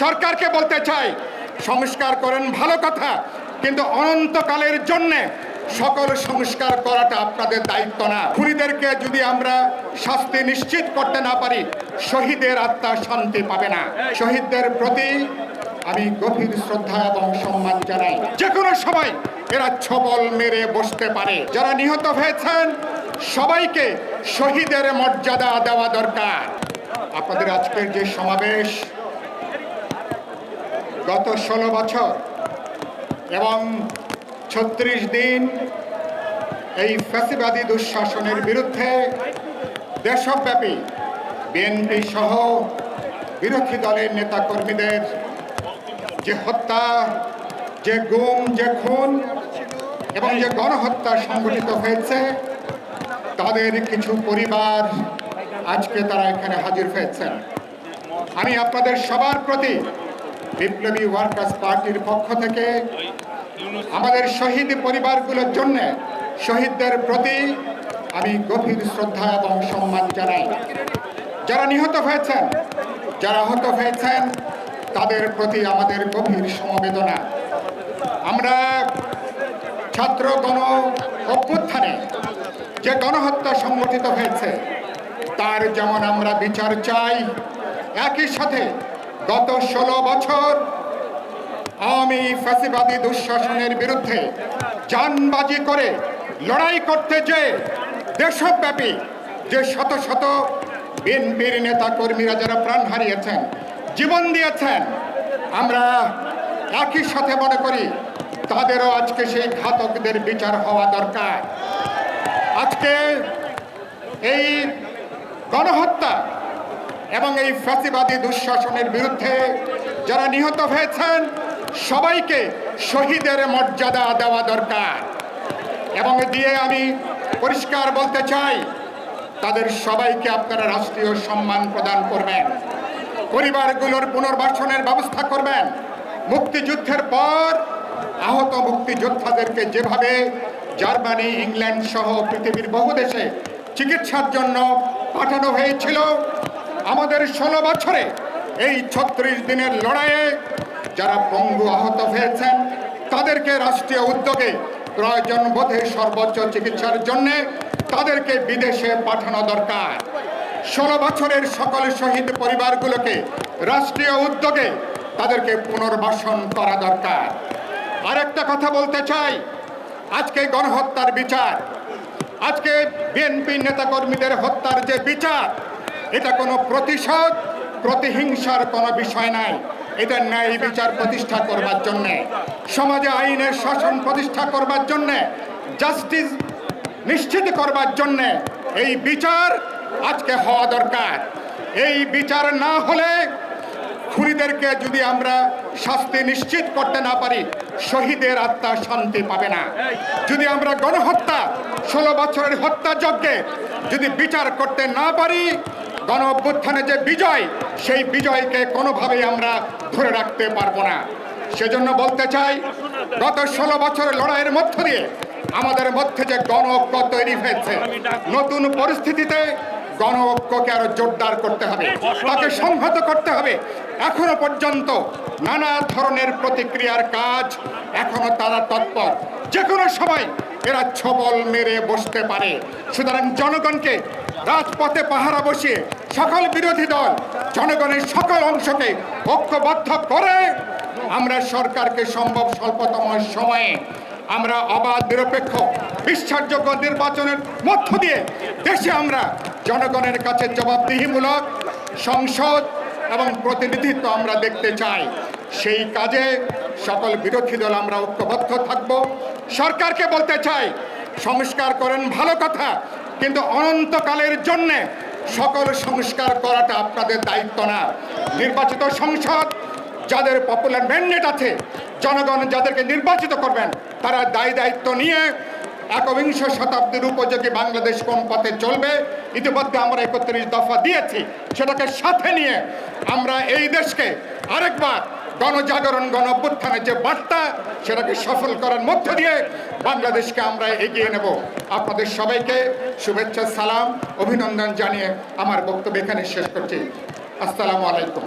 সরকারকে বলতে চাই, সংস্কার করেন ভালো কথা, কিন্তু অনন্তকালের জন্যে সকল সংস্কার করাটা আপনাদের দায়িত্ব না। খুনিদেরকে যদি আমরা শাস্তি নিশ্চিত করতে না পারি, শহীদের আত্মা শান্তি পাবে না। শহীদদের প্রতি আমি গভীর শ্রদ্ধা এবং সম্মান জানাই। যে কোনো সময় এরা ছবল মেরে বসতে পারে। যারা নিহত হয়েছেন, সবাইকে শহীদের মর্যাদা দেওয়া দরকার। আপনাদের আজকের যে সমাবেশ গত ষোলো বছর এবং ছত্রিশ দিন এই ফ্যাসিবাদী দুঃশাসনের বিরুদ্ধে দেশব্যাপী বিএনপি সহ বিরোধী দলের নেতাকর্মীদের যে হত্যা, যে গুম, যে খুন এবং যে গণহত্যা সংগঠিত হয়েছে, তাদের কিছু পরিবার আজকে তারা এখানে হাজির হয়েছেন। আমি আপনাদের সবার প্রতি বিপ্লবী ওয়ার্কার্স পার্টির পক্ষ থেকে আমাদের শহীদ পরিবারগুলোর জন্য শহীদদের প্রতি আমি গভীর শ্রদ্ধা এবং সম্মান জানাই। যারা নিহত হয়েছেন, যারা আহত হয়েছেন, তাদের প্রতি আমাদের গভীর সমবেদনা। আমরা ছাত্র গণ অভ্যুত্থানে যে গণহত্যা সংগঠিত হয়েছে, তার যেমন আমরা বিচার চাই, একই সাথে গত ষোলো বছর আওয়ামী ফ্যাসিবাদী দুঃশাসনের বিরুদ্ধে জানবাজি করে লড়াই করতে যে দেশব্যাপী যে শত শত বিএনপির নেতা কর্মীরা যারা প্রাণ হারিয়েছেন, জীবন দিয়েছেন, আমরা একই সাথে মনে করি তাদেরও আজকে সেই ঘাতকদের বিচার হওয়া দরকার। আজকে এই গণহত্যা এবং এই ফ্যাসিবাদী দুঃশাসনের বিরুদ্ধে যারা নিহত হয়েছেন, সবাইকে শহীদের মর্যাদা দেওয়া দরকার। এবং দিয়ে আমি পরিষ্কার বলতে চাই, তাদের সবাইকে আপনারা রাষ্ট্রীয় সম্মান প্রদান করবেন। পরিবারগুলোর পুনর্বাসনের ব্যবস্থা করবেন। মুক্তিযুদ্ধের পর আহত মুক্তিযোদ্ধাদেরকে যেভাবে জার্মানি, ইংল্যান্ড সহ পৃথিবীর বহু দেশে চিকিৎসার জন্য পাঠানো হয়েছিল আমাদের ষোলো বছরে এই ছত্রিশ দিনের লড়াইয়ে যারা পঙ্গু আহত হয়েছেন, তাদেরকে রাষ্ট্রীয় উদ্যোগে প্রয়োজন বোধে সর্বোচ্চ চিকিৎসার জন্য তাদেরকে বিদেশে পাঠানো দরকার। ষোলো বছরের সকল শহীদ পরিবারগুলোকে রাষ্ট্রীয় উদ্যোগে তাদেরকে পুনর্বাসন করা দরকার। আরেকটা কথা বলতে চাই, আজকে গণহত্যার বিচার, আজকে বিএনপি নেতাকর্মীদের হত্যার যে বিচার এটা কোনো প্রতিশোধ, প্রতিহিংসার কোনো বিষয় নাই এটা ন্যায় বিচার প্রতিষ্ঠা করবার জন্যে, সমাজে আইনের শাসন প্রতিষ্ঠা করবার জন্যে, জাস্টিস নিশ্চিত করবার জন্যে এই বিচার আজকে হওয়া দরকার। এই বিচার না হলে খুনিদেরকে যদি আমরা শাস্তি নিশ্চিত করতে না পারি, শহীদের আত্মা শান্তি পাবে না। যদি আমরা গণহত্যা, ষোলো বছরের হত্যাযজ্ঞে যদি বিচার করতে না পারি গণ অভ্যুত্থানে যে বিজয়, সেই বিজয়কে কোনোভাবেই আমরা ধরে রাখতে পারব না। সেজন্য বলতে চাই, গত ষোলো বছরের লড়াইয়ের মধ্য দিয়ে আমাদের মধ্যে যে গণ ঐক্য তৈরি হয়েছে, নতুন পরিস্থিতিতে গণ ঐক্যকে আরও জোরদার করতে হবে, তাকে সংহত করতে হবে। এখনও পর্যন্ত নানা ধরনের প্রতিক্রিয়ার কাজ এখনও তারা তৎপর। যে কোনো সময় এরা ছবল মেরে বসতে পারে। সুতরাং জনগণকে রাজপথে পাহারা বসিয়ে সকল বিরোধী দল, জনগণের সকল অংশকে ঐক্যবদ্ধ করে আমরা সরকারকে সম্ভব স্বল্পতম সময়ে আমরা অবাধ, নিরপেক্ষ, বিশ্বাসযোগ্য নির্বাচনের মধ্য দিয়ে দেশে আমরা জনগণের কাছে জবাবদিহিমূলক, সংসদ এবং প্রতিনিধিত্ব আমরা দেখতে চাই। সেই কাজে সকল বিরোধী দল আমরা ঐক্যবদ্ধ থাকব। সরকারকে বলতে চাই, সংস্কার করেন ভালো কথা কিন্তু অনন্তকালের জন্যে সকল সংস্কার করাটা আপনাদের দায়িত্ব না। নির্বাচিত সংসদ যাদের পপুলার ম্যান্ডেট আছে, জনগণ যাদেরকে নির্বাচিত করবেন, তারা দায় দায়িত্ব নিয়ে একবিংশ শতাব্দীর উপযোগী বাংলাদেশ কোন পথে চলবে, ইতিমধ্যে আমরা একত্রিশ দফা দিয়েছি, সেটাকে সাথে নিয়ে আমরা এই দেশকে আরেকবার গণজাগরণ গণ অভ্যুত্থানের যে বার্তা, সেটাকে সফল করার মধ্য দিয়ে বাংলাদেশকে আমরা এগিয়ে নেব। আপনাদের সবাইকে শুভেচ্ছা, সালাম, অভিনন্দন জানিয়ে আমার বক্তব্য এখানে শেষ করছি। আসসালামু আলাইকুম।